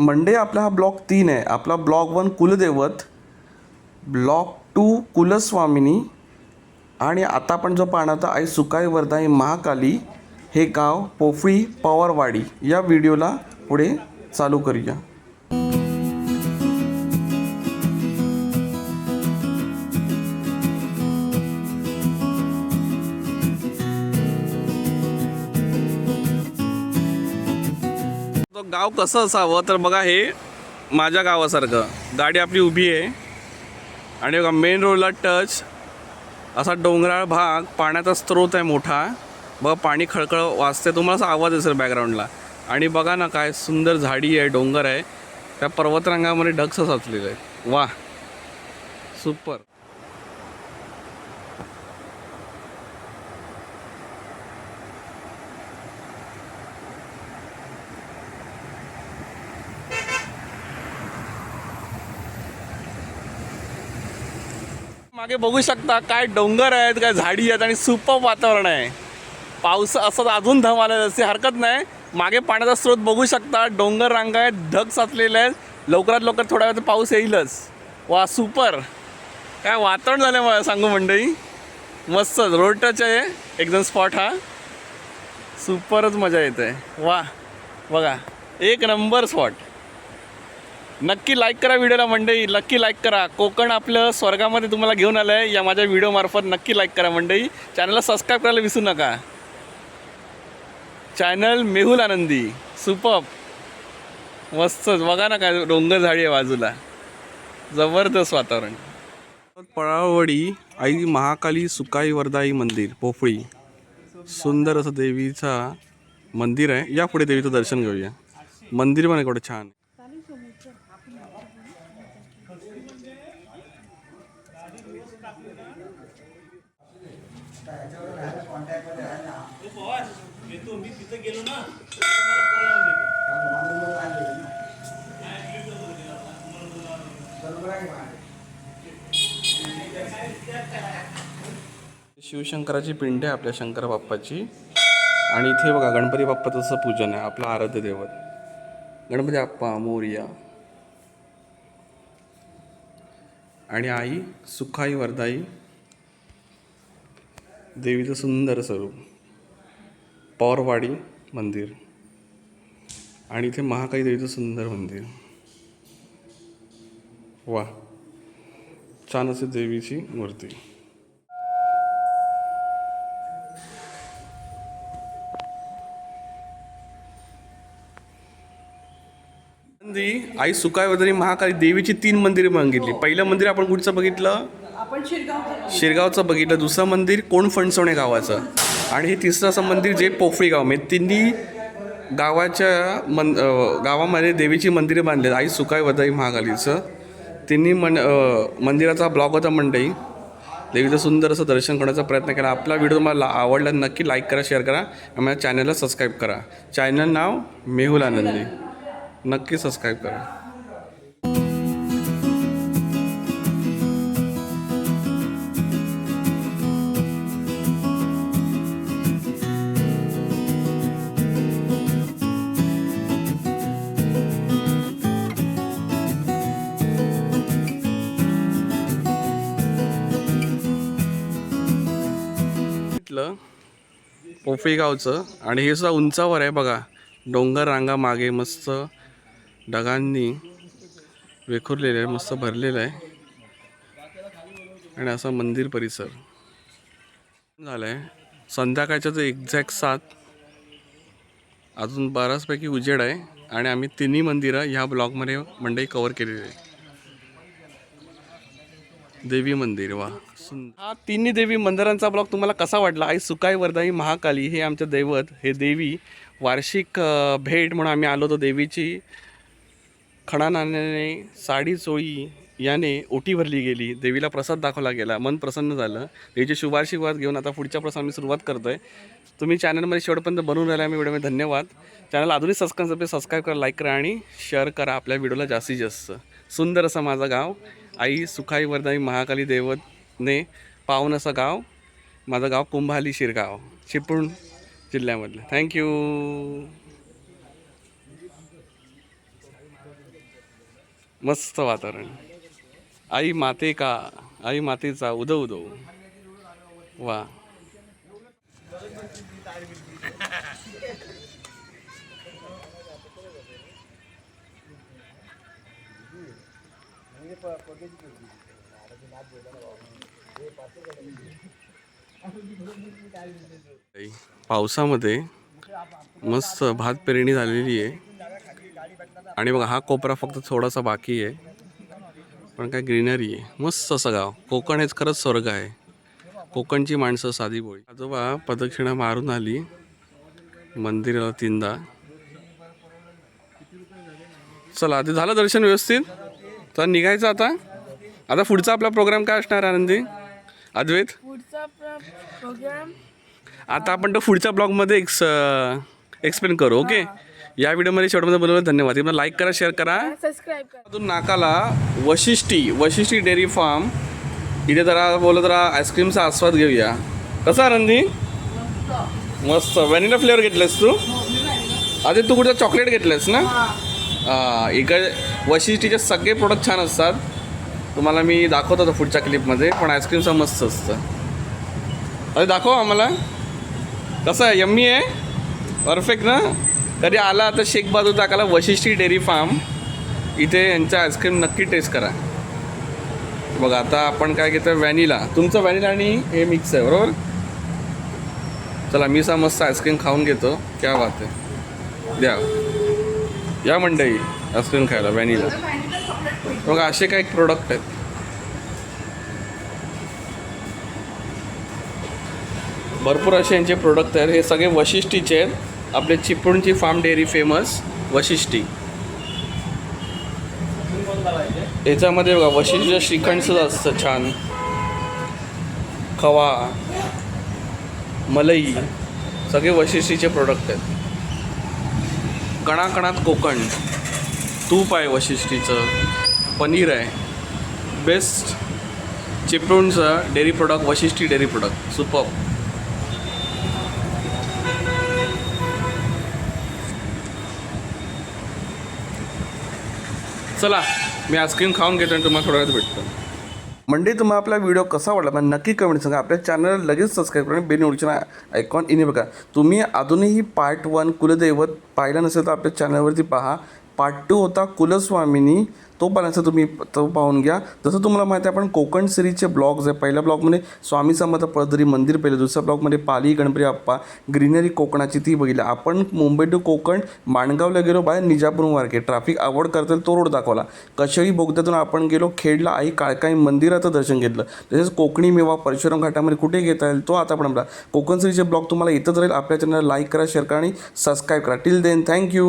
Monday आपला हा block तीन आहे. आपला ब्लॉक वन कुलदैवत ब्लॉक टू कुलस्वामिनी आणि आता आपण जो पाहणार आहोत आई सुकाई वरदाई महाकाली हे गाव पोफळी पवारवाडी या व्हिडिओला पुढे चालू करूया. गाव कसं असावं तर बघा हे माझ्या गावासारखं. गाडी आपली उभी आहे. आणि बघा मेन रोडला टच असा डोंगराळ भाग पाण्याचा स्रोत आहे मोठा. बघा पाणी खळखळ वाजते तुम्हाला असा आवाज असेल बॅकग्राऊंडला आणि बघा ना काय सुंदर झाडी आहे डोंगर आहे. त्या पर्वतरांगामध्ये ढग साचलेलं आहे. वा सुपर मागे बघू शकता काय डोंगर आहेत काय झाडी आहेत आणि सुपर वातावरण आहे. पाऊस असं अजून धम आलेलं असते हरकत नाही. मागे पाण्याचा स्रोत बघू शकता डोंगर रांग आहेत ढग साचलेले आहेत. लवकरात लवकर थोड्या वेळात पाऊस येईलच. वा सुपर. काय वातावरण झालं मला सांगू मंडळी. मस्तच रोड टच आहे. एकदम स्पॉट हा. सुपरच मजा येते. वा बघा एक नंबर स्पॉट नक्की लाईक करा व्हिडिओला मंडई नक्की लाईक करा. कोकण आपलं स्वर्गामध्ये तुम्हाला घेऊन आलं आहे या माझ्या व्हिडिओमार्फत नक्की लाईक करा मंडई चॅनलला सबस्क्राईब करायला विसरू नका. चॅनल मेहुल आनंदी. सुपप मस्तच बघा ना काय डोंगर झाडी आहे बाजूला. जबरदस्त वातावरण. पळावडी आई महाकाली सुकाई वरदाई मंदिर पोफळी. सुंदर असं देवीचा मंदिर आहे. या पुढे देवीचं दर्शन घेऊया. मंदिर पण शिवशंकराची पिंड आहे आपल्या शंकर बाप्पाची. आणि इथे बघा गणपती बाप्पाचं पूजन आहे आपलं आराध्य दैवत. गणपती बाप्पा मोर्या. आणि आई सुखाई वरदाई देवीचं सुंदर स्वरूप पौरवाडी मंदिर आणि इथे महाकाई देवीचं सुंदर मंदिर. वा छान असे देवीची मूर्ती. दी आई सुकाय वदनी महाकाली देवीची तीन मंदिरे बघितली पहिलं मंदिर आपण कुठचं बघितलं? आपण शिरगाव शिरगावचं बघितलं. दुसरं मंदिर कोण फणसवणे गावाचं. आणि हे तिसरं असं मंदिर जे पोफळी गाव. म्हणजे तिन्ही गावाच्या मन गावामध्ये देवीची मंदिरे बांधली आई सुकाय वदाई महाकालीचं. तिन्ही मन मंदिराचा ब्लॉग होता मंडई. देवीचं सुंदर असं दर्शन करण्याचा प्रयत्न केला. आपला व्हिडिओ तुम्हाला आवडला नक्की लाईक करा शेअर करा. आणि माझ्या चॅनलला सबस्क्राईब करा. चॅनल नाव मेहुल आनंदी. नक्की सबस्क्राईब करा. इथलं पोफळी गावचं आणि हे सुद्धा उंचावर आहे बघा. डोंगर रांगा मागे मस्त ढगांनी वेखुरलेलं आहे मस्त भरलेलं आहे. आणि असा मंदिर परिसर. झालं आहे संध्याकाळच्या तर एक्झॅक्ट सात अजून बऱ्याचपैकी उजेड आहे. आणि आम्ही तिन्ही मंदिरं ह्या ब्लॉगमध्ये मंडई कवर केलेली आहे. देवी मंदिर वा. सुंदर हा तिन्ही देवी मंदिरांचा ब्लॉग तुम्हाला कसा वाटला? आई सुकाई वरदाई महाकाली हे आमचं दैवत हे देवी वार्षिक भेट म्हणून आम्ही आलो होतो देवीची. खणा नाण्याने साडी चोळी याने ओटी भरली गेली. देवीला प्रसाद दाखवला गेला. मन प्रसन्न झालं. देवीचे शुभाशीर्वाद घेऊन आता पुढच्या प्रसाद मी सुरुवात करतोय. तुम्ही चॅनलमध्ये शेवटपर्यंत बनवून राहिला मी व्हिडिओमध्ये धन्यवाद. चॅनल अजूनही सबस्क्राईब सबस्क्राईब करा लाईक करा आणि शेअर करा आपल्या व्हिडिओला जास्तीत जास्त. सुंदर असं माझं गाव. आई सुखाई वरदाई महाकाली देवतने पाहून असं गाव. माझं गाव कुंभाली शिरगाव चिपळूण जिल्ह्यामधलं. थँक्यू मस्त वातावरण. आई माते का आई मातेचा उदो उदो वा. पावसामध्ये मस्त भात पेरणी झालेली आहे. आणि बघा हा कोपरा फक्त थोडासा बाकी आहे पण काय ग्रीनरी आहे. मस्त असं गाव. कोकण हेच खरंच स्वर्ग आहे. कोकणची माणसं साधी बोळी. आजोबा प्रदक्षिणा मारून आली. मंदिराला तीनदा. चला ते झालं दर्शन व्यवस्थित. तर निघायचं आता. आता पुढचा आपला प्रोग्राम काय असणार आनंदी? अद्वैत? आता आपण तो पुढच्या ब्लॉगमध्ये एक्स एक्सप्लेन करू ओके या व्हिडिओमध्ये शेवटमध्ये बनवलं धन्यवाद. तुम्हाला लाईक करा शेअर करा. सबस्क्राईब करा. अजून नाकाला वशिष्ठी वशिष्ठी डेअरी फार्म. इथे जरा बोललं जरा आईस्क्रीमचा आस्वाद घेऊया. कसा आनंदी मस्त. व्हॅनिला फ्लेवर घेतलेस तू? आधी तू कुठं चॉकलेट घेतलेस ना? इकडे वशिष्ठीचे सगळे प्रोडक्ट छान असतात. तुम्हाला मी दाखवतो आता पुढच्या क्लिपमध्ये पण आईस्क्रीमचा मस्त असतं. अरे दाखव आम्हाला. कसं आहे? यम्मी आहे? परफेक्ट ना? कधी आला आता शेख बाजू टाकाला वशिष्ठी डेअरी फार्म. इथे यांचं आईस्क्रीम नक्की टेस्ट करा. बघा आता आपण काय घेतो व्हॅनिला. तुमचं व्हॅनिला आणि हे मिक्स आहे बरोबर? चला मी सा मस्त आईस्क्रीम खाऊन घेतो. क्या बात आहे. द्या. या मंडई आईस्क्रीम खायला व्हॅनिला. बघा असे काही प्रोडक्ट आहेत. भरपूर असे यांचे प्रोडक्ट आहेत. हे सगळे वशिष्ठीचे आहेत. आपले चिपळूणची फार्म डेअरी फेमस वशिष्ठी. याच्यामध्ये बघा वशिष्ठ श्रीखंडसुद्धा असतं छान. खवा मलई सगळे वशिष्ठीचे प्रोडक्ट आहेत. कणाकणात कोकण. तूप आहे वशिष्ठीचं. पनीर आहे. Best चिपळूणचं dairy product Vashishthi dairy product super चला मी आईस्क्रीम खाऊन घेतो आणि तुम्हाला थोड्या वेळात भेटतो. मंडे तुम्हाला आपला व्हिडिओ कसा वाटला मला नक्की कमेंट सांगा. आपल्या चॅनलला लगेच सबस्क्राईब करा आणि बेल नोटिफिकेशन आयकॉन इने बघा. तुम्ही अजूनही पार्ट वन कुलदैवत पाहिलं नसेल तर आपल्या चॅनलवरती पहा. पार्ट टू होता कुलस्वामिनी. तो तुम्ही तो पाहून घ्या. जसं तुम्हाला माहिती आहे आपण कोकण सिरीजचे ब्लॉग्स आहे. पहिल्या ब्लॉगमध्ये स्वामी समर्थ पळदरी मंदिर पहिलं. दुसऱ्या ब्लॉगमध्ये पाली गणपती अप्पा ग्रीनरी कोकणाची ती बघितली. आपण मुंबई टू कोकण माणगावला गेलो बाहेर निजापूर मार्केट. ट्रॅफिक आवड करतील तो रोड दाखवला. कशाही बोगद्यातून आपण गेलो खेडला आई काळकाई मंदिराचं दर्शन घेतलं. तसेच कोकणी मेवा परशुराम घाटामध्ये कुठे घेता येईल तो आता आपण आपला कोकण सिरीजचे ब्लॉग तुम्हाला येतच राहील. आपल्या चॅनलला लाईक करा शेअर करा आणि सबस्क्राईब करा. Till then thank you